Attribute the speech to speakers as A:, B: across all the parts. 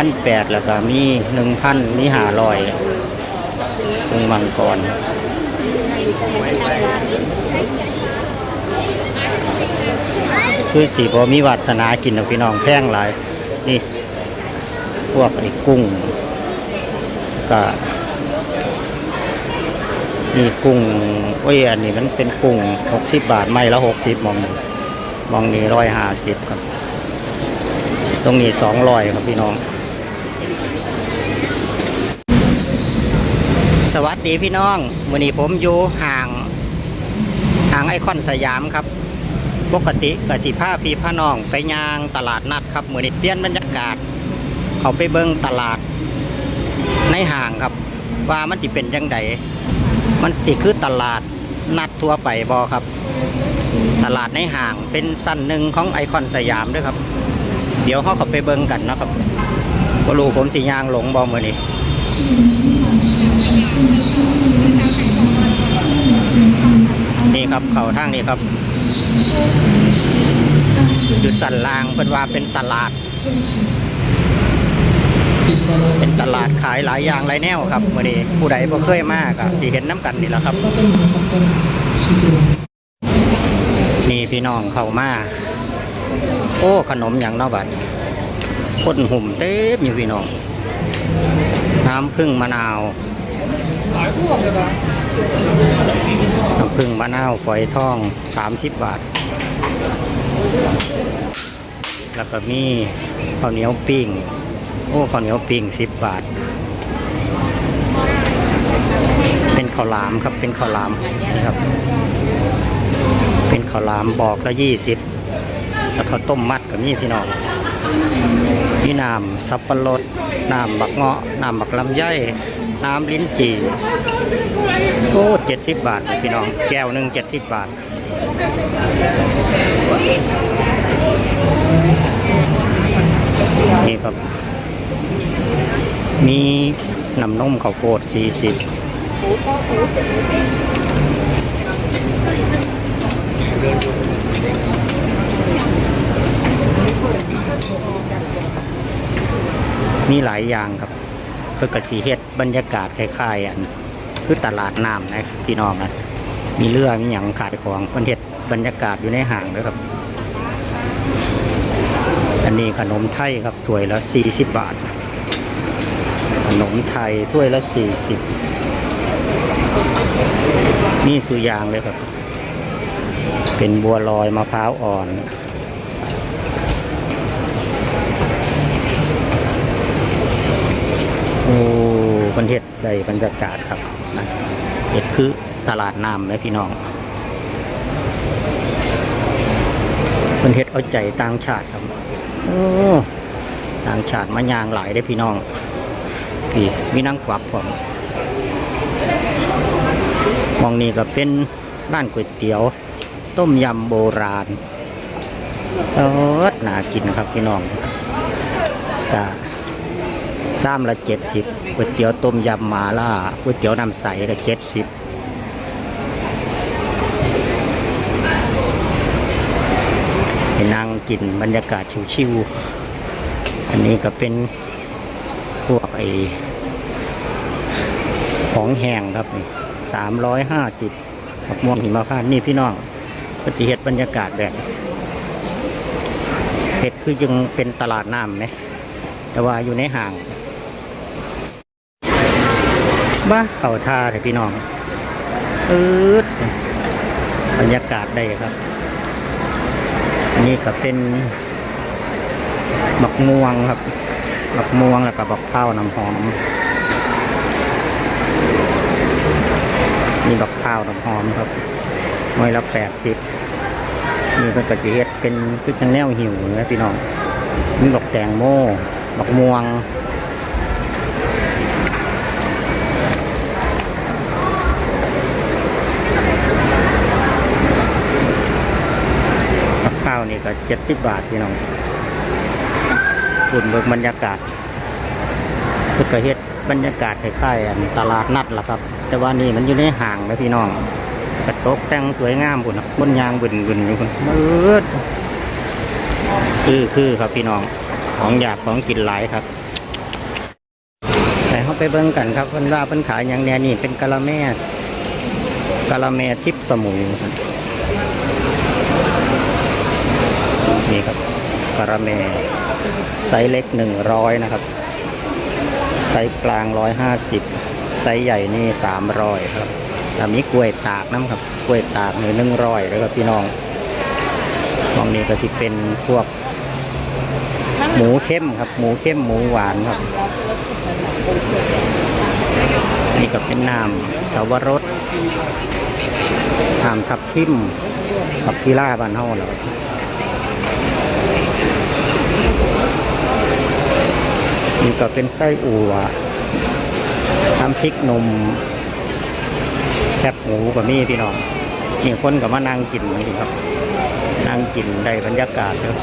A: พันแปดแล้วก็มีหนึ่งพันมีห้าร้อยกุ้งมังกรคือสีบมีวัสนากินนะพี่น้องแพงหลาย นี่พวกไอ้กุ้งก็นี่กุ้งโอ้ยอันนี้มันเป็นกุ้งหกสิบบาทไม่ละหกสิบมองนี่มองนี่ร้อยห้าสิบครับ ตรงนี้สองร้อยครับพี่น้อง วัสดีพี่น้องวันนี้ผมอยู่ห่างห่างไอคอนสยามครับ ปกติกสิผ้าพี่ผ้าน้องไปยางตลาดนัดครับเหมือนเปลี่ยนบรรยากาศ เขาไปเบิ้งตลาด ในห่างครับ ว่ามันติเป็นยังไงมันติคือตลาดนัดทั่วไปบอครับ ตลาดในห่างเป็นสั้นหนึ่งของไอคอนสยามด้วยครับ เดี๋ยวเขาเขาไปเบิ้งกันนะครับบรูผมสียางหลงบอมือนี้ ครับ เขาทางนี้ครับอยู่สันลางเป็นว่าเป็นตลาด เป็นตลาดขายหลายอย่างหลายแนวครับมื่อนี้ผู้ใดบ่เคยมากอะสีเห็นน้ำกันนี่แหละครับนี่พี่น้องเข้ามาโอ้ขนมอย่างเนอบัดคนหุ่มเต็มอยู่พี่น้อง น้ำพึ่งมะนาว พึ่งมะนาวฝอยทอง 30 บาท แล้วก็มีข้าวเหนียวปิ้ง โอ้ข้าวเหนียวปิ้ง 10 บาท เป็นข้าวหลามครับเป็นข้าวหลามนี่ครับ เป็นข้าวหลามบอกละยี่สิบแล้วข้าวต้มมัดกับนี่พี่น้องนี่น้ำสับปะรดน้ำบักเงาะน้ำบักลำไยน้ำลิ้นจี่ โอ้เจ็ดสิบบาทพี่น้อง แก้วหนึ่งเจ็ดสิบบาท นี่ครับ มีน้ำนมข้าวโพดสี่สิบมีหลายอย่างครับเพื่อกสีเฮ็ดบรรยากาศคล้ายๆอัน คือตลาดน้ำนะพี่น้องนะมีเรือมีอย่างขายของเพิ่นเฮ็ดบรรยากาศอยู่ในห้างเลยครับ อันนี้ขนมไทยครับถ้วยละ40 บาท ขนมไทยถ้วยละ 40 นี่สุยางเลยครับ เป็นบัวลอยมะพร้าวอ่อนโอ้ประเทศใดบรรยากาศครับ นะเห็ดคือตลาดน้ำนะพี่น้องประเทศเอาใจต่างชาติครับโอ้ต่างชาติมายางหลายได้พี่น้องพี่มีนั่งกวับผมมองนี่ก็เป็นร้านก๋วยเตี๋ยว ต้มยำโบราณเออน่ากินครับพี่น้องกะซ้ำละเจ็ดสิบก๋วยเตี๋ยวต้มยำหมาล่าก๋วยเตี๋ยวน้ำใสก็เจ็ดสิบไปนั่งกินบรรยากาศชิวๆอันนี้ก็เป็นพวกไอของแห้งครับสามร้อยห้าสิบผักม่วงหิมพานนี่พี่น้องปฏิเหตุบรรยากาศแบบเห็ดคือยังเป็นตลาดน้ำไหมแต่ว่าอยู่ในห่าง บ้าเข่าท่าเลยพี่น้องอืดบรรยากาศได้ครับ นี่ก็เป็นบักม่วงครับบักม่วงแล้วก็บักข้าวน้ำหอมนี่บักข้าวน้ำหอมครับหน่วยละแปดสิบนี่เป็นกระเจี๊ยดเป็นคือเป็นแนวหิวนะพี่น้องนี่บักแตงโมบักม่วง กับข้าว นี่ก็เจ็ดสิบบาทพี่น้องฝุ่นเบิกบรรยากาศพุทธเฮ็ดบรรยากาศคล้ายๆอันตลาดนัดล่ะครับ แต่ว่านี่มันอยู่ในห่างนะพี่น้องกระตกแต่งสวยงามพุ่นน่ะบนยางบึนบึนอยู่พุ่นมืดคือคือครับพี่น้องของอยากของกินหลายครับแต่เขาไปเบิ่งกันครับเพิ่นว่าเพิ่นขายอย่างแน่นี่เป็นกะละแม่กะละแม่ทิพสมุยครับ นี่ครับกะละแม่ไซส์เล็กหนึ่งร้อยนะครับ ไซส์กลางร้อยห้าสิบไซส์ใหญ่นี่สามร้อยครับแล้วมีกล้วยตากน้ำครับ กล้วยตากนี่หนึ่งร้อยแล้วก็พี่น้องมองนี้ก็ที่เป็นพวก หมูเข้มครับ หมูเข้มหมูหวานครับ นี่ก็เป็นน้ำสาวรสน้ำทับทิมกับพิล่าบ้านเฮาแล้ว นี่ก็เป็นไส้อั่วน้ำพริกนมแคบหมูกับมีพี่น้องนี่คนกับมานั่งกินนี่ครับ นั่งกินได้บรรยากาศครับ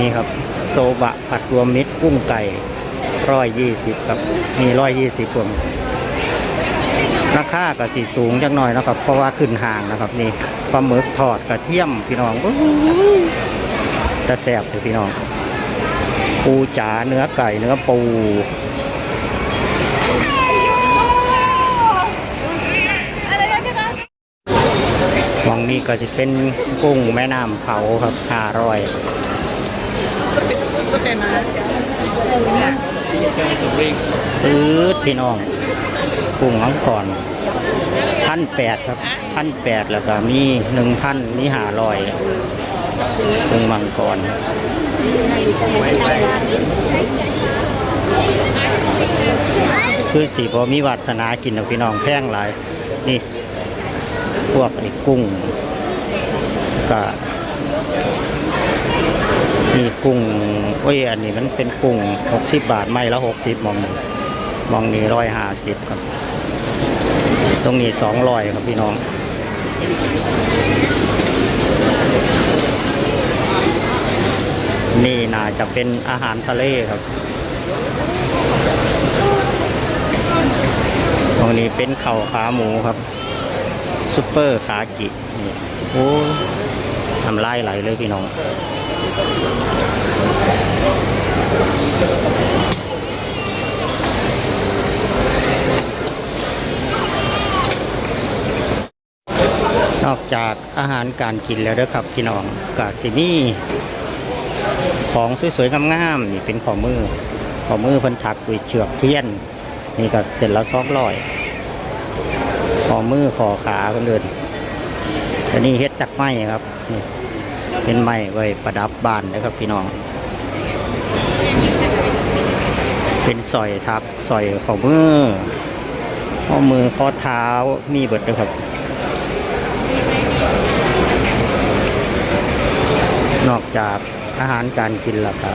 A: นี่ครับ โซบะผัดรวมมิตรกุ้งไก่ร้อยยี่สิบครับ มีร้อยยี่สิบผม ราคาก็สีสูงจังหน่อยนะครับ เพราะว่าขึ้นห่างนะครับนี่ปลาหมึกทอดกระเทียมพี่น้องอู้หูจะแซ่บเลยพี่น้อง ปูจ๋าเนื้อไก่เนื้อปูวังนี้ก็จะเป็นกุ้งแม่น้ำเผาครับห้าร้อย
B: จะเป็นจะเป็นนะ
A: ปื๊ดพี่น้อง กุ้งมังกรพันแปดครับพันแปดแล้วก็มีหนึ่งพันมีหาลอยกุ้งมังกรคือสีพอมีวัสนากินกับพี่น้องแพงหลาย นี่ พวกไอ้กุ้งก็นี่กุ้งโอ้ยอันนี้มันเป็นกุ้งหกสิบบาท ไม่ละหกสิบมองหนึ่งมองนี้ร้อยห้าสิบครับ ตรงนี้สองร้อยครับพี่น้องนี่น่าจะเป็นอาหารทะเลครับ ตรงนี้เป็นเข่าขาหมูครับซุปเปอร์ขากินี่โอ้ทำลายไหลเลยพี่น้อง อกจากอาหารการกินแล้วเด้อครับพี่น้องกาซิมีของสวยๆงามๆนี่เป็นข้อมือข้อมือเพิ่นถักด้วยเชือกเทียน นี่ก็เสร็จแล้วซอกร้อยข้อมือข้อขาเพิ่นเดินอันนี้เฮ็ดจากไม้ครับนี่เป็นไม้ไว้ประดับบ้านนะครับพี่น้อง เป็นสอยทักสอยข้อมือข้อมือข้อเท้ามีเบิดด้วยครับ นอกจากอาหารการกินแล้วก็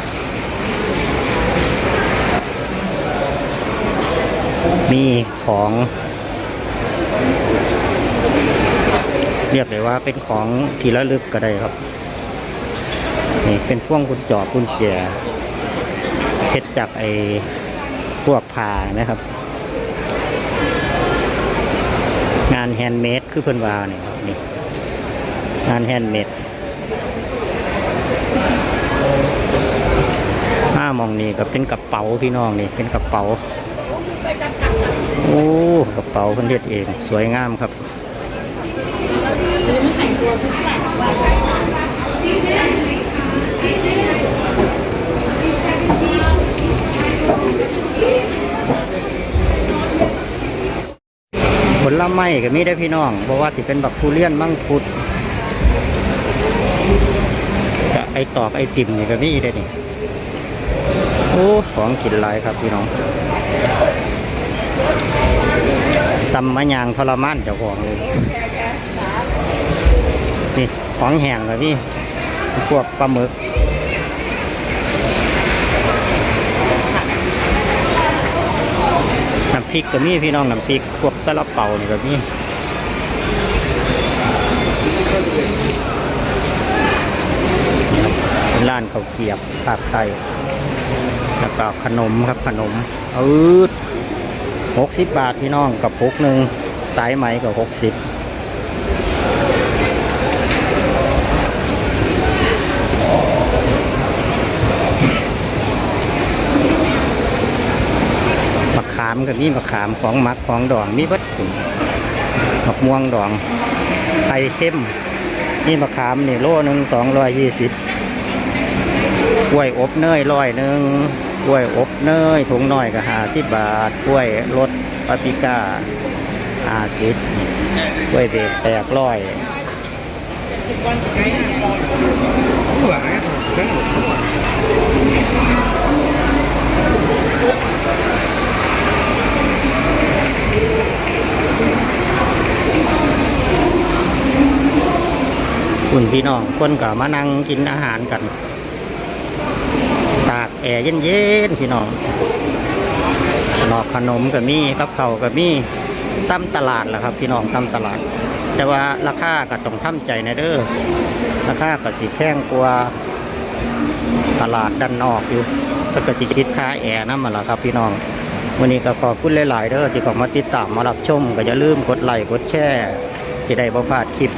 A: มีของเรียกเลยว่าเป็นของที่ระลึกก็ได้ครับ นี่เป็นพ่วงกุญจอกุญแจเพชรจากไอ้พวกผ่านะครับ งานแฮนด์เมดคือเพิ่นวาเนี่ยครับนี่งานแฮนด์เมด ห้า มองนี่ก็เป็นกระเป๋าพี่น้องนี่เป็นกระเป๋าโอ้กระเป๋าเพิ่นเฮ็ดเอง สวยงามครับผลไม้ก็มีได้พี่น้องบอกว่าสิเป็นแบักทุเรียนมังคุดไอตอกไอติ่มนี่ก็มีได้นี่ อ้ของกินหลายครับพี่น้องซัมมะยางทรมานเจ้าของเลยนี่ของแห้งเลยพี่พวกปลาหมึกน้ำพริกก็มีพี่น้องน้ำพริกพวกซาลาเปานี่ก็มีนี่ครับเป็นร้านข้าวเกียบภาคไทย แล้วก็ขนมครับขนมอืดหกสิบบาทพี่น้องกับพุกหนึ่งสายไหมกับหกสิบมะขามกับนี่มะขามของมักของดองมีวัตถุมะม่วงดองไข่เข้มนี่มะขามนี่โล่หนึ่งสองร้อยยี่สิบ กล้วยอบเนยร้อยหนึ่งกล้วยอบเนยถุงน้อยก็ห้าสิบบาทกล้วยรสปาปิก้าห้าสิบกล้วยเบรกแตกร้อยคุณพี่น้องคนก็มานั่งกินอาหารกันากแอร์เย็นๆพี่น้องหลอกขนมก็มีกับเขาก็มีซ้ำตลาดแหละครับ พี่น้องซ้ำตลาด แต่ว่าราคาก็ต้องทำใจนะเด้อราคาก็สิแพงกว่าตลาดด้านนอกอยู่ก็ก็สิคิดค่าแอร์นั่นมาละครับ พี่น้องวันนี้ก็ขอบคุณหลาย ๆเด้อที่เข้ามาติดตามมารับชมก็อย่าลืมกดไลค์กดแชร์สิได้บ่พลาดคลิป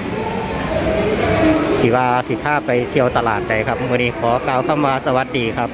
A: สิว่าสิพาไปเที่ยวตลาดใดครับวันนี้ขอกล่าวคำว่าสวัสดีครับ